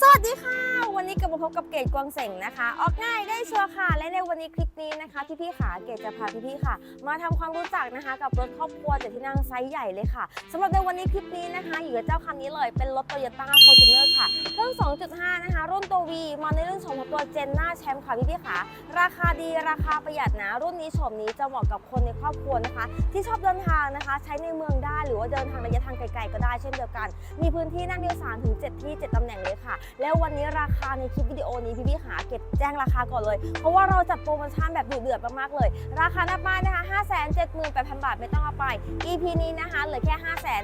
สวัสดีค่ะ วันนี้กลับมาพบกับเกดกวางเสงนะคะ ออกง่ายได้ชัวร์ค่ะ และในวันนี้คลิปนี้นะคะพี่พี่ขาเกดจะพาพี่พี่ๆค่ะ มาทำความรู้จักนะคะ กับรถครอบครัวเจ็ดที่นั่งไซส์ใหญ่เลยค่ะสำหรับในวันนี้คลิปนี้นะคะ อยู่กับเจ้าคันนี้เลยเป็นรถ Toyota Fortuner ค่ะเครื่อง 2.5 นะคะ รุ่นตัว V มาในรุ่นโฉมของตัวเจนน้าแชมป์ค่ะพี่พี่ขาราคาดีราคาประหยัดนะ รุ่นนี้โฉมนี้จะเหมาะกับคนในครอบครัวนะคะ ที่ชอบเดินทางนะคะ ใช้ในเมืองได้หรือว่าเดินทางระยะทางไกลๆก็ได้เช่นเดียวกัน มีพื้นที่นั่งโดยสารถึง7ที่7ตำแหน่งเลยค่ะแล้ววันนี้ราคาในคลิปวิดีโอนี้พี่ๆหาเก็บแจ้งราคาก่อนเลย เพราะว่าเราจัดโปรโมชั่นแบบดุเดือดมากๆเลย ราคาหน้าป้ายนะคะ5 7 8 0 0 0บาทไม่ต้องเอาไป EP นี้นะคะเหลือแค่5 5 8 0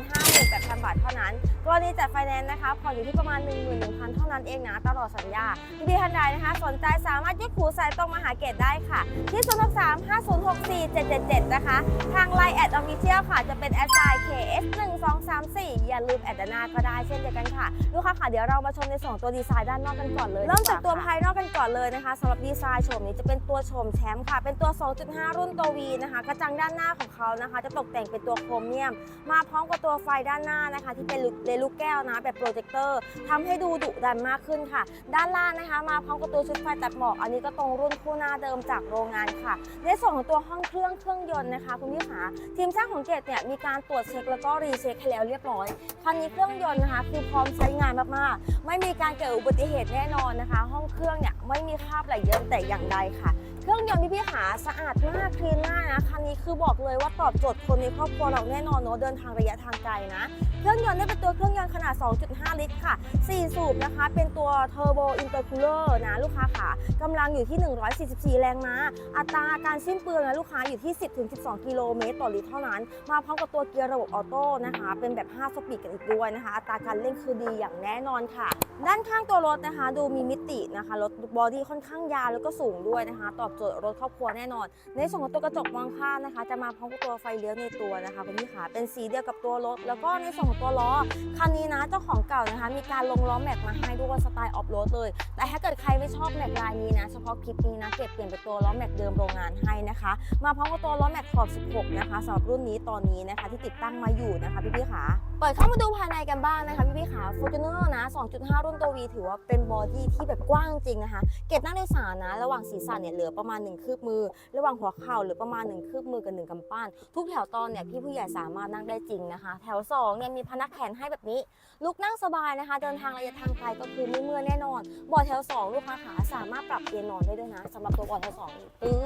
0 0บาทเท่านั้นกรณีจัดไฟแนนซ์นะคะผ่อนอยู่ที่ประมาณ11,000เท่านั้นเองนะตลอดสัญญาพี่ๆท่านใดนะคะ สนใจสามารถยกหูสายตรงมาหาเกตได้ค่ะ ที่0 6 3 5 0 6 4 7 7 7นย์หกสี่เจ็ดเจ็ดเจ็ดนะคะ ทาง Line แอดออฟฟิเชียลค่ะจะเป็นแอดไซน์ KS 1 2 3 4องสามสี่อย่าลืมแอดนาก็ได้เช่นเดียวกันค่ะลูกค้าค่ะเดี๋ยวเรามาชมในส่วนของตัวดีไซน์ด้านนอกกันก่อนเลยเริ่มจากตัวภายนอกกันก่อนเลยนะคะสำหรับดีไซน์โฉมนี้จะเป็นตัวโฉมแชมป์ค่ะ เป็นตัว 2.5 รุ่นตัว V นะคะกระจังด้านหน้าของเขานะคะ จะตกแต่งเป็นตัวโครเมียม มาพร้อมกับตัวไฟด้านหน้านะคะ ที่เป็นเลนส์ลูกแก้วนะแบบโปรเจคเตอร์ทำให้ดูดุดันมากขึ้นค่ะ ด้านล่างนะคะ มาพร้อมกับตัวชุดไฟตัดหมอก อันนี้ก็ตรงรุ่นคู่หน้าเดิมจากโรงงานค่ะ ในส่วนของตัวห้องเครื่องเครื่องยนต์นะคะคุณพี่ขาทีมช่างของเกตเนี่ยมีการตรวจเช็คแล้วก็รีเช็คให้แล้วเรียบร้อยคันนี้เครื่องยนต์นะคะคือพร้อมใช้งานมากๆ ไม่มีการเกิดอุบัติเหตุแน่นอนนะคะ ห้องเครื่องเนี่ย ไม่มีคราบไหลเยิ้มแต่อย่างใดค่ะเครื่องยนต์พี่พี่ๆขาสะอาดมากคลีนมากนะคันนี้คือบอกเลยว่าตอบโจทย์คนในครอบครัวเราแน่นอนเนอะเดินทางระยะทางไกลนะเครื่องยนต์เนี่ยเป็นตัวเครื่องยนต์ขนาด 2.5 ลิตรค่ะ 4 สูบนะคะ เป็นตัว Turbo Intercooler นะลูกค้าขากำลังอยู่ที่ 144 แรงม้า อัตราการสิ้นเปลืองนะลูกค้าอยู่ที่ 10-12 กิโลเมตรต่อลิตรเท่านั้น มาพร้อมกับตัวเกียร์ระบบออโต้นะคะ เป็นแบบ 5 สปีดกันอีกด้วยนะคะ อัตราการเร่งคือดีอย่างแน่นอนค่ะ ด้านข้างตัวรถนะคะ ดูมีมิตินะคะ รถบอดี้ค่อนข้างยาวแล้วก็สูงด้วยนะคะ ตอบโจทย์รถครอบครัวแน่นอน ในส่วนของตัวกระจกมองข้างนะคะ จะมาพร้อมกับตัวไฟเลี้ยวในตัวนะคะคุณพี่ขาเป็นสีเดียวกับตัวรถ แล้วก็ในส่วนของตัวล้อคันนี้นะเจ้าของเก่านะคะ มีการลงล้อแม็กมาให้ด้วยสไตล์ออฟโรดเลย แต่ถ้าเกิดใครไม่ชอบแม็กลายนี้นะเฉพาะคลิปนี้นะเก็บเปลี่ยนเป็นตัวล้อแม็กเดิมโรงงานให้นะคะ มาพร้อมกับตัวล้อแม็กขอบ 16 นะคะสำหรับรุ่นนี้ตอนนี้นะคะ ที่ติดตั้งมาอยู่นะคะพี่ๆขา เปิดเข้ามาดูภายในกันบ้างนะคะพี่ๆขา Fortuner นะ 2.5 รุ่นตัว V ถือว่าเป็นบอดี้ที่แบบกว้างจริงนะคะ เก็บนั่งโดยสารนะ ระหว่างศีรษะเนี่ยเหลือประมาณ 1 คืบมือ ระหว่างหัวเข่าเหลือประมาณ 1 คืบมือกับ 1กำปั้น ทุกแถวตอนเนี่ยพี่ผู้ใหญ่สามารถนั่งได้จริงนะคะ แถว2เนี่ยมีพนักแขนให้แบบนี้ ลุกนั่งสบายนะคะ เดินทางระยะทางไกลก็คือไม่เมื่อยแน่นอนบาะแถว 2 ลูกค้าขาสามารถปรับเอนนอนได้ด้วยนะสำหรับตัวบาะแถว2นี่ตื้อ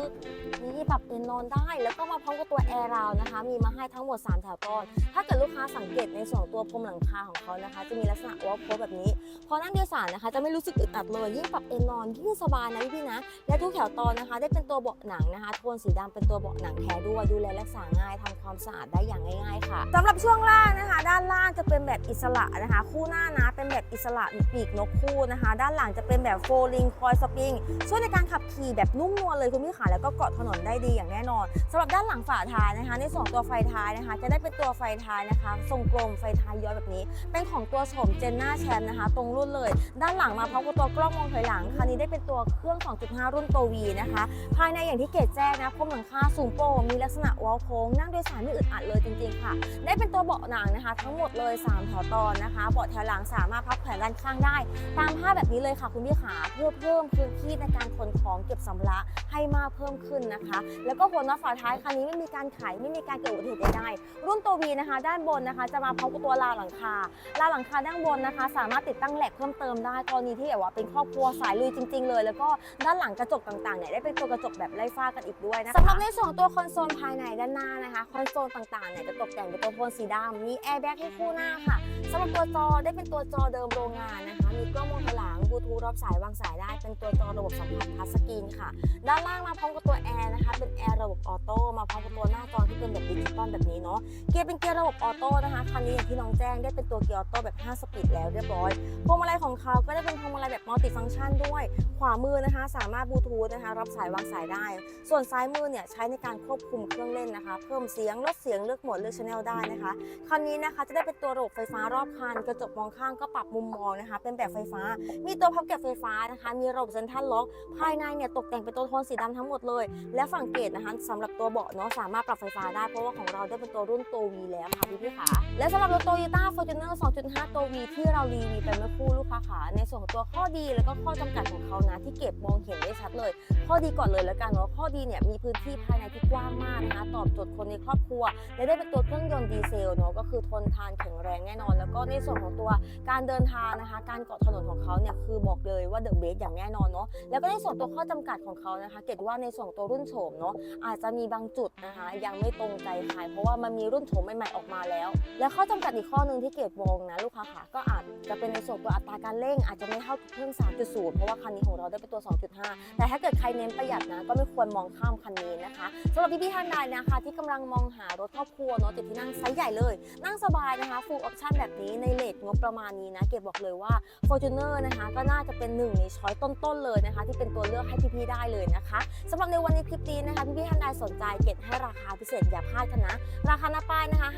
นี่ปรับเอนนอนได้ แล้วก็มาพร้อมกับตัวแอร์ราวนะคะ มีมาให้ทั้งหมด 3 แถวตอน ถ้าเกิดลูกค้าสังเกตในส่วนของตัวพรมหลังคาของเขานะคะ จะมีลักษณะวอลโค้แบบนี้ พอนั่งโดยสารนะคะ จะไม่รู้สึกอึดอัดเลยยิ่งปรับเอนนอนยิ่งสบายนะพี่ๆนะ และทุกแถวตอนนะคะ ได้เป็นตัวเบาะหนังนะคะ โทนสีดำเป็นตัวเบาะหนังแท้ด้วยดูแลรักษาง่ายทำ ความสะอาดได้อย่างง่าย ๆ ค่ะสำหรับช่วงล่างนะคะ ด้านล่างจะเป็นแบบอิสระนะคะ คู่หน้านะเป็นแบบอิสระมีปีกนกคู่นะคะ ด้านหลังจะเป็นแบบโฟลิงคอยสปริงช่วยในการขับขี่แบบนุ่มนวลเลยคุณพี่ขาแล้วก็เกาะถนนได้ดีอย่างแน่นอนสำหรับด้านหลังฝาท้ายนะคะ ในส่วนตัวไฟท้ายนะคะ จะได้เป็นตัวไฟท้ายนะคะ ทรงกลมไฟท้ายย้อยแบบนี้ เป็นของตัวโฉมเจนหน้าแชมป์นะคะ ตรงรุ่นเลย ด้านหลังมาพร้อมกับตัวกล้องมองถอยหลังคันนี้ได้เป็นตัวเครื่อง 2.5 รุ่นตัว V นะคะ ภายในอย่างที่เกจแจ้งนะพมหลังคาสูงโปร่งมีลักษณะวอลโค้งนั่งโดยสารไม่อึดอัดเลยจริงๆค่ะ ได้เป็นตัวเบาะหนังนะคะ ทั้งหมดเลย3แถวตอนนะคะ เบาะแถวหลังสามารถพับแขวนด้านข้างได้ ตามภาพแบบนี้เลยค่ะคุณพี่ขาเพื่อเพิ่มพื้นที่ในการขนของเก็บสัมภาระ ให้มากเพิ่มขึ้นนะคะ แล้วก็หัวน็อตฝาท้ายคันนี้ไม่มีการไขไม่มีการเกิดอุบัติเหตุใดๆรุ่นตัว V นะคะ ด้านบนนะคะ จะมาพร้อมกับตัวราวหลังคาราวหลังคาด้านบนนะคะ สามารถติดตั้งแหลกเพิ่มเติมได้กรณีที่แบบว่าเป็นครอบครัวสายลุยจริง ๆ เลย แล้วก็ด้านหลังกระจกต่างๆเนี่ยได้เป็นตัวกระจกแบบไร้ฝ้ากันอีกด้วยนะคะสำหรับในส่วนตัวคอนโซลภายในด้านหน้านะคะคอนโซลต่างๆเนี่ยจะตกแต่งเป็นตัวโทนสีดำมีแอร์แบ็กให้คู่หน้าค่ะ สำหรับตัวจอได้เป็นตัวจอเดิมโรงงานนะคะ มีกล้องมองถอยหลังบลูทูธรับสายวางสายได้ เป็นตัวจอระบบสัมผัสทัชสกรีนค่ะ ด้านล่างมาพร้อมกับตัวแอร์นะคะ เป็นแอร์ระบบออโต้ มาพร้อมกับตัวหน้าจอที่เป็นแบบดิจิตอลแบบนี้เนาะ เกียร์เป็นเกียร์ระบบออโต้นะคะ คันนี้อย่างที่น้องแจ้งได้เป็นตัวเกียร์ออโต้แบบ 5 สปีดแล้วเรียบร้อย พวงมาลัยของเขาก็ได้เป็นพวงมาลัยแบบมัลติฟังก์ชันด้วย ขวามือนะคะ สามารถบลูทูธนะคะ รับสายวางสายได้ ส่วนซ้ายมือเนี่ยใช้ในการควบคุมเครื่องเล่นนะคะ เพิ่มเสียงลดเสียงเลือกโหมดเลือกชแนลได้นะคะ คันนี้นะคะจะได้เป็นตัวระบบไฟฟ้ารอบคัน กระจกมองข้างก็ปรับมุมมองนะคะ เป็นแบบไฟฟ้า มีตัวพับเก็บไฟฟ้านะคะ มีระบบเซ็นทรัลล็อก ภายในเนี่ยตกแต่งเป็นตัวโทนสีดำทั้งหมดเลย และฝั่งเกตนะคะสำหรับตัวเบาะเนาะสามารถปรับไฟฟ้าได้เพราะว่าของเราได้เป็นตัวรุ่นตัว V แล้วค่ะพี่พี่ขาและสำหรับรถโตโยต้า Fortuner 2.5 ตัว V ที่เรารีวิวไปเมื่อคู่ลูกค้าขาในส่วนของตัวข้อดีแล้วก็ข้อจำกัดของเขานะที่เก็บมองเห็นได้ชัดเลย ข้อดีก่อนเลยแล้วกันเนาะข้อดีเนี่ยมีพื้นที่ภายในที่กว้างมากนะคะตอบโจทย์คนในครอบครัว และได้เป็นตัวเครื่องยนต์ดีเซลเนาะก็คือทนทานแข็งแรงแน่นอน แล้วก็ในส่วนของตัวการเดินทางนะคะ การเกาะถนนของเขาเนี่ยคือบอกเลยว่าเดอะเบสอย่างแน่นอนเนาะแล้วก็ในส่วนตัวข้อจำกัดของเขานะคะ เกดว่าในส่วนตัวรุ่นโฉมเนาะอาจจะมีบางจุดนะคะ ยังไม่ตรงใจใครเพราะว่ามันมีรุ่นโฉมใหม่ๆออกมาแล้ว และข้อจำกัดอีกข้อหนึ่งที่เกดมองนะลูกค้าค่ะก็อาจจะเป็นในส่วนตัวอัตราการเร่ง อาจจะไม่เท่าเครื่อง 3.0 เพราะว่าคันนี้ของเราได้เป็นตัว 2.5 แต่ถ้าเกิดใครเน้นประหยัดนะก็ไม่ควรมองข้ามคันนี้นะคะสำหรับพี่ๆท่านใดนะคะที่กำลังมองหารถครอบครัวเนาะติดที่นั่งไซส์ใหญ่เลย นั่งสบายนะคะ full option แบบนี้ในเลทงบประมาณนี้นะเกดบอกเลยว่า Fortuner นะคะก็น่าจะเป็นหนึ่งในช้อยต้นๆเลยนะคะ ที่เป็นตัวเลือกให้พี่ๆได้เลยนะคะสำหรับในวันนี้คลิปนี้นะคะพี่ๆท่านใดสนใจเกดให้ราคาพิเศษอย่าพลาดกันนะราคาหน้าป้ายนะคะ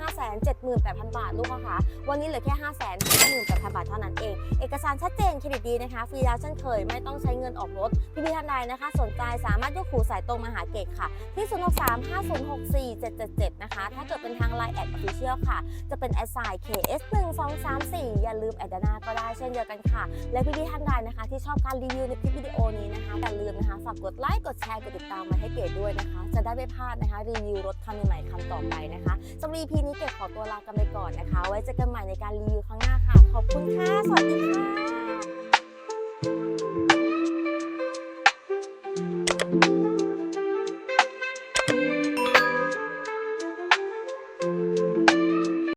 578,000 บาทลูกค้าค่ะวันนี้เหลือแค่ 558,000 บาทเท่านั้นเอง เอกสารชัดเจนเครดิตดีนะคะ ฟรีดาวน์เช่นเคยไม่ต้องใช้เงินออกรถ พี่ๆท่านใดนะคะ สนใจสามารถยกหูสายตรงมาหาเกตค่ะ ที่ 0635064777นะคะ ถ้าเกิดเป็นทาง Line แอดออฟฟิเชียลค่ะ จะเป็นแอดไซน์ KS 1 2 3 4 อย่าลืมแอดดานาก็ได้เช่นเดียวกันค่ะ และพี่ๆท่านใดนะคะ ที่ชอบการรีวิวในคลิปวิดีโอนี้นะคะอย่าลืมนะคะฝากกดไลค์กดแชร์กดติดตามมาให้เกดด้วยนะคะ จะได้ไม่พลาดนะคะรีวิวรถคันใหม่คันต่อไปนะคะสำหรับ EP นี้เก็บขอตัวลากันไปก่อนนะคะ ไว้เจอกันใหม่ในการรีวิวครั้งหน้าค่ะ ขอบคุณค่ะ สวัสดีค่ะ